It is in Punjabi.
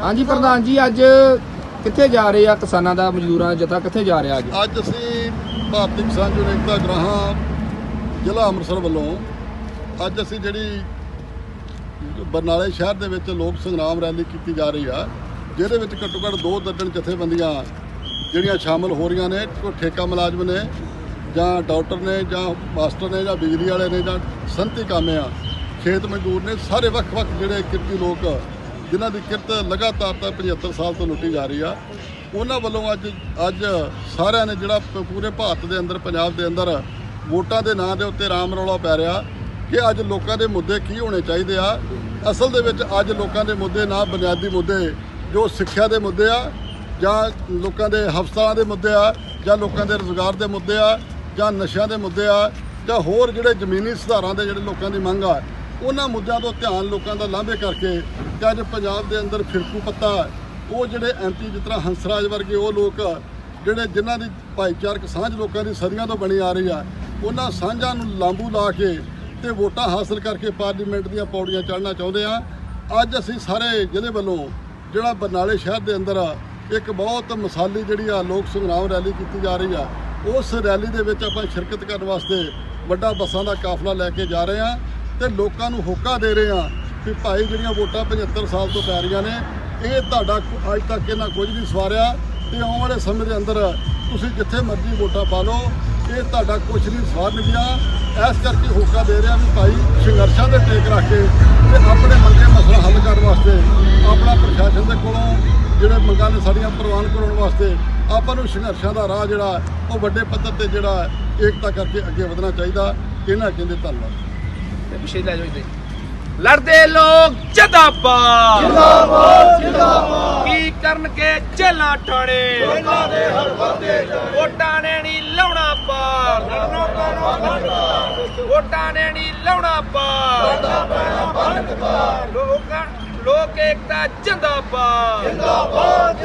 ਹਾਂਜੀ, ਪ੍ਰਧਾਨ ਜੀ, ਅੱਜ ਕਿੱਥੇ ਜਾ ਰਹੇ ਆ ਕਿਸਾਨਾਂ ਦਾ, ਮਜ਼ਦੂਰਾਂ ਜਥਾ ਕਿੱਥੇ ਜਾ ਰਿਹਾ ਅੱਜ? ਅੱਜ ਅਸੀਂ ਭਾਰਤੀ ਕਿਸਾਨ ਯੂਨੀਅਨ ਗ੍ਰਾਹਾਂ ਜ਼ਿਲ੍ਹਾ ਅੰਮ੍ਰਿਤਸਰ ਵੱਲੋਂ ਅੱਜ ਅਸੀਂ ਜਿਹੜੀ ਬਰਨਾਲੇ ਸ਼ਹਿਰ ਦੇ ਵਿੱਚ ਲੋਕ ਸੰਗਰਾਮ ਰੈਲੀ ਕੀਤੀ ਜਾ ਰਹੀ ਆ, ਜਿਹਦੇ ਵਿੱਚ ਘੱਟੋ ਘੱਟ ਦੋ ਦਰਜਨ ਜਥੇਬੰਦੀਆਂ ਜਿਹੜੀਆਂ ਸ਼ਾਮਲ ਹੋ ਰਹੀਆਂ ਨੇ, ਕੋਈ ਠੇਕਾ ਮੁਲਾਜ਼ਮ ਨੇ ਜਾਂ ਡਾਕਟਰ ਨੇ ਜਾਂ ਮਾਸਟਰ ਨੇ ਜਾਂ ਬਿਜਲੀ ਵਾਲੇ ਨੇ ਜਾਂ ਸੰਤੀ ਕਾਮੇ ਆ ਖੇਤ ਮਜ਼ਦੂਰ ਨੇ ਸਾਰੇ ਵੱਖ-ਵੱਖ ਜਿਹੜੇ ਕਿਰਤੀ ਲੋਕ ਜਿਨ੍ਹਾਂ ਦੀ ਕਿਰਤ ਲਗਾਤਾਰ ਤਾਂ 75 ਸਾਲ ਤੋਂ ਲੁੱਟੀ ਜਾ ਰਹੀ ਆ, ਉਹਨਾਂ ਵੱਲੋਂ ਅੱਜ ਅੱਜ ਸਾਰਿਆਂ ਨੇ ਜਿਹੜਾ ਪ- ਪੂਰੇ ਭਾਰਤ ਦੇ ਅੰਦਰ, ਪੰਜਾਬ ਦੇ ਅੰਦਰ ਵੋਟਾਂ ਦੇ ਨਾਂ ਦੇ ਉੱਤੇ ਰਾਮ ਰੌਲਾ ਪੈ ਰਿਹਾ ਕਿ ਅੱਜ ਲੋਕਾਂ ਦੇ ਮੁੱਦੇ ਕੀ ਹੋਣੇ ਚਾਹੀਦੇ ਆ। ਅਸਲ ਦੇ ਵਿੱਚ ਅੱਜ ਲੋਕਾਂ ਦੇ ਮੁੱਦੇ ਨਾ ਬੁਨਿਆਦੀ ਮੁੱਦੇ, ਜੋ ਸਿੱਖਿਆ ਦੇ ਮੁੱਦੇ ਆ, ਜਾਂ ਲੋਕਾਂ ਦੇ ਹਸਪਤਾਲਾਂ ਦੇ ਮੁੱਦੇ ਆ, ਜਾਂ ਲੋਕਾਂ ਦੇ ਰੋਜ਼ਗਾਰ ਦੇ ਮੁੱਦੇ ਆ, ਜਾਂ ਨਸ਼ਿਆਂ ਦੇ ਮੁੱਦੇ ਆ, ਜਾਂ ਹੋਰ ਜਿਹੜੇ ਜ਼ਮੀਨੀ ਸੁਧਾਰਾਂ ਦੇ ਜਿਹੜੇ ਲੋਕਾਂ ਦੀ ਮੰਗ ਆ ਉਹਨਾਂ ਮੁੱਦਿਆਂ ਤੋਂ ਧਿਆਨ ਲੋਕਾਂ ਦਾ ਲਾਂਭੇ ਕਰਕੇ ਕਿ ਅੱਜ ਪੰਜਾਬ ਦੇ ਅੰਦਰ ਫਿਰਕੂ ਪੱਤਾ ਉਹ ਜਿਹੜੇ ਐਮਪੀ ਜਿਸ ਤਰ੍ਹਾਂ ਹੰਸਰਾਜ ਵਰਗੇ ਉਹ ਲੋਕ ਜਿਹੜੇ ਜਿਨ੍ਹਾਂ ਦੀ ਭਾਈਚਾਰਕ ਸਾਂਝ ਲੋਕਾਂ ਦੀ ਸਦੀਆਂ ਤੋਂ ਬਣੀ ਆ ਰਹੀ ਆ, ਉਹਨਾਂ ਸਾਂਝਾਂ ਨੂੰ ਲਾਂਬੂ ਲਾ ਕੇ ਤੇ ਵੋਟਾਂ ਹਾਸਲ ਕਰਕੇ ਪਾਰਲੀਮੈਂਟ ਦੀਆਂ ਪੌੜੀਆਂ ਚੜ੍ਹਨਾ ਚਾਹੁੰਦੇ ਆ। ਅੱਜ ਅਸੀਂ ਸਾਰੇ ਜ਼ਿਲ੍ਹੇ ਵੱਲੋਂ ਜਿਹੜਾ ਬਰਨਾਲੇ ਸ਼ਹਿਰ ਦੇ ਅੰਦਰ ਇੱਕ ਬਹੁਤ ਮਸਾਲੀ ਜਿਹੜੀ ਆ ਲੋਕ ਸੰਗਰਾਮ ਰੈਲੀ ਕੀਤੀ ਜਾ ਰਹੀ ਆ, ਉਸ ਰੈਲੀ ਦੇ ਵਿੱਚ ਆਪਾਂ ਸ਼ਿਰਕਤ ਕਰਨ ਵਾਸਤੇ ਵੱਡਾ ਬੱਸਾਂ ਦਾ ਕਾਫਲਾ ਲੈ ਕੇ ਜਾ ਰਹੇ ਆ। ਤੇ ਲੋਕਾਂ ਨੂੰ ਹੋਕਾ ਦੇ ਰਹੇ ਆ ਕਿ ਭਾਈ ਜਿਹੜੀਆਂ ਵੋਟਾਂ 75 ਸਾਲ ਤੋਂ ਪੈ ਰਹੀਆਂ ਨੇ, ਇਹ ਤੁਹਾਡਾ ਅੱਜ ਤੱਕ ਇਹਨਾਂ ਕੁਝ ਨਹੀਂ ਸਵਾਰਿਆ ਤੇ ਆਉਣ ਵਾਲੇ ਸਮੇਂ ਦੇ ਅੰਦਰ ਤੁਸੀਂ ਜਿੱਥੇ ਮਰਜ਼ੀ ਵੋਟਾਂ ਪਾ ਲਓ, ਇਹ ਤੁਹਾਡਾ ਕੁਝ ਨਹੀਂ ਸਵਾਰਨਗੀਆਂ ਇਸ ਕਰਕੇ ਹੋਕਾ ਦੇ ਰਿਹਾ ਵੀ ਭਾਈ ਸੰਘਰਸ਼ਾਂ ਦੇ ਟੇਕ ਰੱਖ ਕੇ ਤੇ ਆਪਣੇ ਮੰਗੇ ਮਸਲਾ ਹੱਲ ਕਰਨ ਵਾਸਤੇ, ਆਪਣਾ ਪ੍ਰਸ਼ਾਸਨ ਦੇ ਕੋਲੋਂ ਜਿਹੜੇ ਮੰਗਾਂ ਨੇ ਸਾਡੀਆਂ ਪ੍ਰਵਾਨ ਕਰਾਉਣ ਵਾਸਤੇ ਆਪਾਂ ਨੂੰ ਸੰਘਰਸ਼ਾਂ ਦਾ ਰਾਹ ਜਿਹੜਾ, ਉਹ ਵੱਡੇ ਪੱਧਰ ਤੇ ਜਿਹੜਾ ਏਕਤਾ ਕਰਕੇ ਅੱਗੇ ਵਧਣਾ ਚਾਹੀਦਾ। ਇਹਨਾਂ ਕਹਿੰਦੇ ਧੰਨਵਾਦ। ਤੇ ਪਿੱਛੇ ਲੈ ਜਾਓ ਜੀ ਲੜਦੇ ਲੋਕ ਜਿੰਦਾਬਾਦ। ਜਿੰਦਾਬਾਦ ਜਿੰਦਾਬਾਦ। ਕੀ ਕਰਨਗੇ ਜੇਲਾਂ ਠਾਣੇ? ਜੇਲਾਂ ਦੇ ਹਰ ਬੰਦੇ ਵੋਟਾਂ ਨੇ ਨਹੀਂ ਲਾਉਣਾ ਪਾ ਲੜਨਾ ਪੈਣਾ ਵੋਟਾਂ ਨੇ ਨਹੀਂ ਲਾਉਣਾ ਪਾ ਲੜਨਾ ਪੈਣਾ ਬੰਦ ਲੋਕਾਂ ਲੋਕ ਏਕਤਾ ਜਿੰਦਾਬਾਦ ਜਿੰਦਾਬਾਦ।